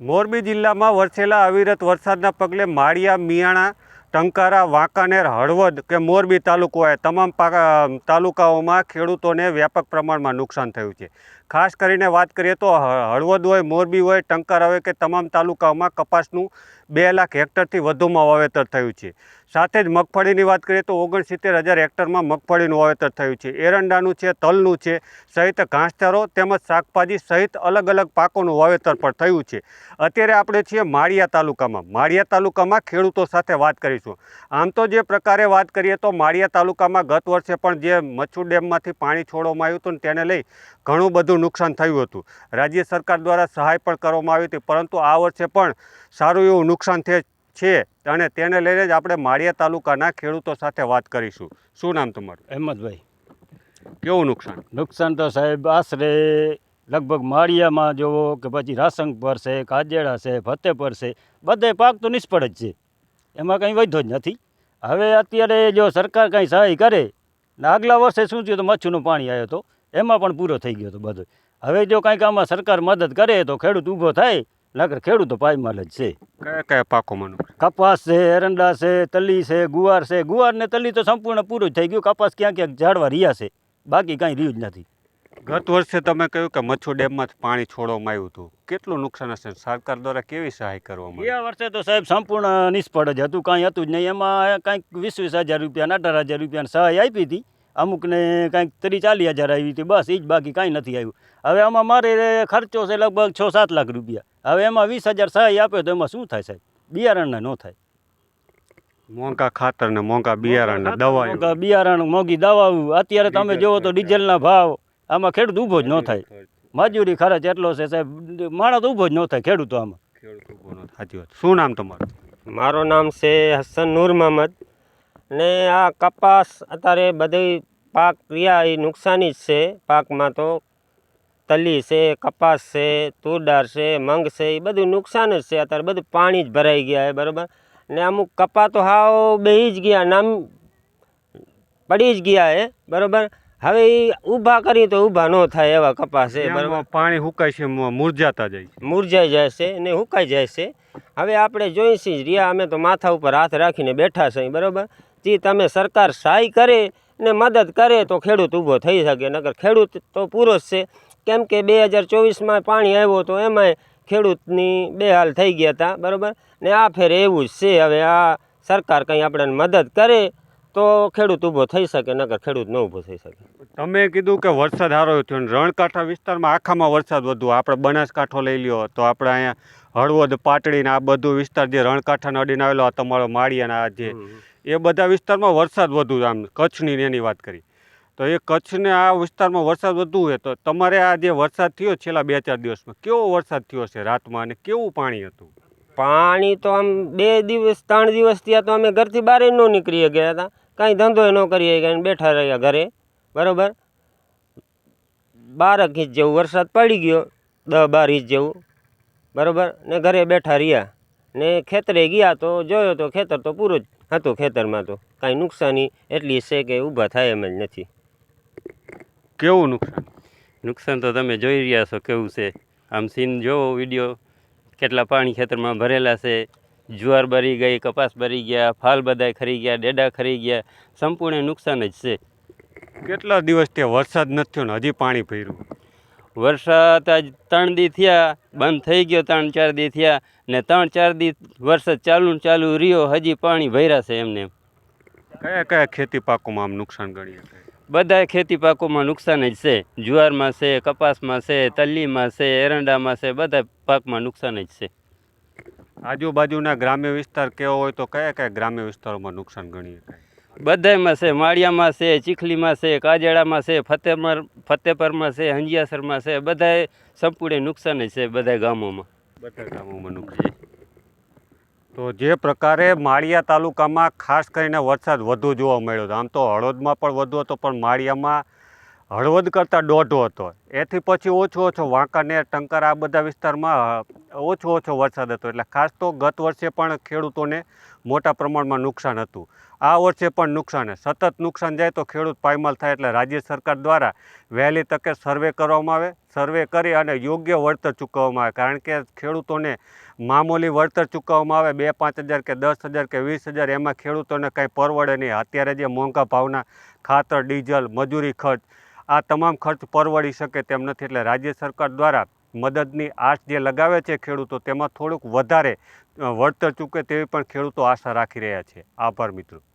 મોરબી જિલ્લામાં વરસેલા અવિરત વરસાદના પગલે માળિયા, મિયાણા, ટંકારા, વાંકાનેર, હળવદ કે મોરબી તાલુકો હોય તમામ તાલુકાઓમાં ખેડૂતોને વ્યાપક પ્રમાણમાં નુકસાન થયું છે. ખાસ કરીને વાત કરીએ તો હળવદ હોય, મોરબી હોય, ટંકારા હોય કે તમામ તાલુકાઓમાં કપાસનું બે લાખ હેક્ટરથી વધુમાં વાવેતર થયું છે. સાથે જ મગફળીની વાત કરીએ તો ઓગણસિત્તેર હજાર હેક્ટરમાં મગફળીનું વાવેતર થયું છે. એરંડાનું છે, તલનું છે, સહિત ઘાસચારો તેમજ શાકભાજી સહિત અલગ અલગ પાકોનું વાવેતર પણ થયું છે. અત્યારે આપણે છીએ માળિયા તાલુકામાં. માળિયા તાલુકામાં ખેડૂતો સાથે વાત કરીશું. આમ તો જે પ્રકારે વાત કરીએ તો માળિયા તાલુકામાં ગત વર્ષે પણ જે મચ્છુ ડેમમાંથી પાણી છોડવામાં આવ્યું હતું તેને લઈ ઘણું બધું નુકસાન થયું હતું. રાજ્ય સરકાર દ્વારા સહાય પણ કરવામાં આવી હતી, પરંતુ આ વર્ષે પણ સારું એવું નુકસાન થયે છે અને તેને લઈને જ આપણે માળિયા તાલુકાના ખેડૂતો સાથે વાત કરીશું. શું નામ તમારું? અહેમદભાઈ. કેવું નુકસાન? નુકસાન તો સાહેબ આશરે લગભગ માળિયામાં જોવો કે પછી રાસંગ પર છે કાજેડા છે ફતેપર છે બધે પાક તો નિષ્ફળ જ છે. એમાં કંઈ વધ્યો જ નથી. હવે અત્યારે જો સરકાર કંઈ સહાય કરે ને આગલા વર્ષે શું થયું તો મચ્છુનું પાણી આવ્યો હતો એમાં પણ પૂરો થઈ ગયો હતો બધો. હવે જો કંઈક આમાં સરકાર મદદ કરે તો ખેડૂત ઊભો થાય નકર ખેડૂત પાયમાલ જ છે. કયા કયા પાકોમાં મને? કપાસ છે એરંડા છે તલી છે ગુવાર છે. ગુવાર ને તલી તો સંપૂર્ણ પૂરું થઈ ગયું. કપાસ ક્યાં ક્યાંક ઝાડવા રહ્યા છે. બાકી કાંઈ રહ્યું જ નથી. ગત વર્ષે તમે કહ્યું કે મચ્છુ ડેમમાંથી પાણી છોડવામાં આવ્યું હતું. કેટલું નુકસાન હશે? સરકાર દ્વારા કેવી સહાય કરવામાં આ ગયા વર્ષે તો સાહેબ સંપૂર્ણ નિષ્ફળ જ હતું. કાંઈ હતું જ નહીં. એમાં કાંઈક વીસ વીસ હજાર રૂપિયા ને અઢાર હજાર રૂપિયાની સહાય આપી હતી. અમુકને કાંઈક ત્રીસ ચાલીસ હજાર આવી હતી. બસ એ જ બાકી કાંઈ નથી આવ્યું. હવે આમાં મારે ખર્ચો છે લગભગ છ સાત લાખ રૂપિયા. હવે એમાં વીસ હજાર સહાય આપે તો એમાં શું થાય સાહેબ? બિયારણને ન થાય. મોંઘા ખાતર ને મોંઘા બિયારણ ને દવા મોંઘા બિયારણ મોંઘી દવાઓ. અત્યારે તમે જોવો તો ડીઝલના ભાવ આમાં ખેડૂત ઊભો જ ન થાય. મજૂરી ખર્ચ એટલો છે સાહેબ. માણસ ઊભો જ ન થાય ખેડૂતો આમાં. ખેડૂત ઊભો ન થાય. સાચી વાત. શું નામ તમારું? મારું નામ છે હસન નૂર મહમદ. ને આ કપાસ અત્યારે બધી પાક રહ્યા એ નુકસાની જ છે પાકમાં તો. તલી છે કપાસ છે તુરદાર છે મંગ છે એ બધું નુકસાન જ છે. અત્યારે બધું પાણી જ ભરાઈ ગયા છે બરાબર? ને અમુક કપા તો હાવ બેહી જ ગયા નામ પડી જ ગયા છે બરાબર? હવે એ ઊભા કરીએ તો ઊભા ન થાય એવા કપાસ છે બરાબર? પાણી હુકાય છે મુરઝાતા જાય મુરઝાઈ જાય છે ને હુકાઈ જાય છે. હવે આપણે જોઈ છીએ જ રહ્યા અમે તો માથા ઉપર હાથ રાખીને બેઠા છીએ બરાબર? જે તમે સરકાર સહાય કરે ને મદદ કરે તો ખેડૂત ઊભો થઈ શકે નકર ખેડૂત તો પૂરો જ છે. કેમ કે બે હજાર ચોવીસમાં પાણી આવ્યો તો એમાંય ખેડૂતની બે હાલ થઈ ગયા હતા બરાબર? ને આ ફેર એવું જ છે હવે આ સરકાર કંઈ આપણને મદદ કરે તો ખેડૂત ઊભો થઈ શકે નકર ખેડૂત ન ઊભો થઈ શકે. તમે કીધું કે વરસાદ સારો થયો રણકાંઠા વિસ્તારમાં આખામાં વરસાદ વધુ આપણે બનાસકાંઠો લઈ લ્યો તો આપણે અહીંયા હળવદ પાટડીને આ બધું વિસ્તાર જે રણકાંઠાને અડીને આવેલો આ તમારો માળિયાના આ જે એ બધા વિસ્તારમાં વરસાદ વધુ આમ કચ્છની એની વાત કરી. તો એ કચ્છને આ વિસ્તારમાં વરસાદ વધુ હોય તો તમારે આ જે વરસાદ થયો છેલ્લા બે ચાર દિવસમાં, કેવો વરસાદ થયો છે રાતમાં અને કેવું પાણી હતું? પાણી તો આમ બે દિવસ, ત્રણ દિવસ થયા તો અમે ઘરથી બહાર ન નીકળી ગયા હતા. કાંઈ ધંધો ન કરી ગયા બેઠા રહ્યા ઘરે. બરાબર? બાર ઇંચ જેવું વરસાદ પડી ગયો દસ બાર ઇંચ જેવું. બરાબર? ને ઘરે બેઠા રહ્યા. ને ખેતરે ગયા તો જોયો તો ખેતર તો પૂરું જ હતું ખેતરમાં તો. કાંઈ નુકસાની એટલી છે કે ઊભા થાય એમ જ નથી. કેવું નુકસાન નુકસાન તો તમે જોઈ રહ્યા છો કેવું છે. આમ સીન જોવો વીડિયો. કેટલા પાણી ખેતરમાં ભરેલા છે. જુવાર ભરી ગઈ કપાસ ભરી ગયા ફાલ બધાય ખરી ગયા ડેડા ખરી ગયા. સંપૂર્ણ નુકસાન જ છે. કેટલા દિવસ ત્યાં વરસાદ નથી થયો ને હજી પાણી ભર્યું? વરસાદ આજ ત્રણ દી થયા બંધ થઈ ગયો ત્રણ ચાર દી થયા ને ત્રણ ચાર દી વરસાદ ચાલુ ને ચાલુ રહ્યો હજી પાણી ભર્યા છે એમને. એમ. કયા કયા ખેતી પાકોમાં આમ નુકસાન ગણી શકાય બધાય ખેતી પાકોમાં નુકસાન જ છે. જુવારમાં છે કપાસમાં છે તલ્લીમાં છે એરંડામાં છે બધા પાકમાં નુકસાન જ છે. આજુબાજુના ગ્રામ્ય વિસ્તાર કેવો હોય તો કયા કયા ગ્રામ્ય વિસ્તારોમાં નુકસાન ગણી શકાય બધાયમાં છે માળિયામાં છે ચીખલીમાં છે કાજેડામાં છે ફતેમર ફતેપરમાં છે હંજિયાસરમાં છે બધાએ સંપૂર્ણ નુકસાન જ છે બધા ગામોમાં. બધા ગામોમાં નુકસાન. તો જે પ્રકારે માળિયા તાલુકામાં ખાસ કરીને વરસાદ વધુ જોવા મળ્યો હતો આમ તો હળવદમાં પણ વધુ હતો, પણ માળિયામાં હળવદ કરતાં દોઢો હતો. એથી પછી ઓછો ઓછો વાંકાનેર ટંકાર આ બધા વિસ્તારમાં ઓછો ઓછો વરસાદ હતો. એટલે ખાસ તો ગત વર્ષે પણ ખેડૂતોને મોટા પ્રમાણમાં નુકસાન હતું. આ વર્ષે પણ નુકસાન. સતત નુકસાન જાય તો ખેડૂત પાયમાલ થાય એટલે રાજ્ય સરકાર દ્વારા વહેલી તકે સર્વે કરવામાં આવે, સર્વે કરી અને યોગ્ય વળતર ચૂકવવામાં આવે. કારણ કે ખેડૂતોને મામૂલી વળતર ચૂકવવામાં આવે, બે પાંચ હજાર કે દસ હજાર કે વીસ હજાર, એમાં ખેડૂતોને કંઈ પરવડે નહીં. અત્યારે જે મોંઘા ભાવના, ખાતર, ડીઝલ, મજૂરી ખર્ચ આ તમામ ખર્ચ પરવડી શકે તેમ નથી એટલે રાજ્ય સરકાર દ્વારા મદદની આશ જે લગાવે છે ખેડૂતો, તેમાં થોડુંક વધારે વળતર ચૂકે તેવી પણ ખેડૂતો આશા રાખી રહ્યા છે. આભાર મિત્રો.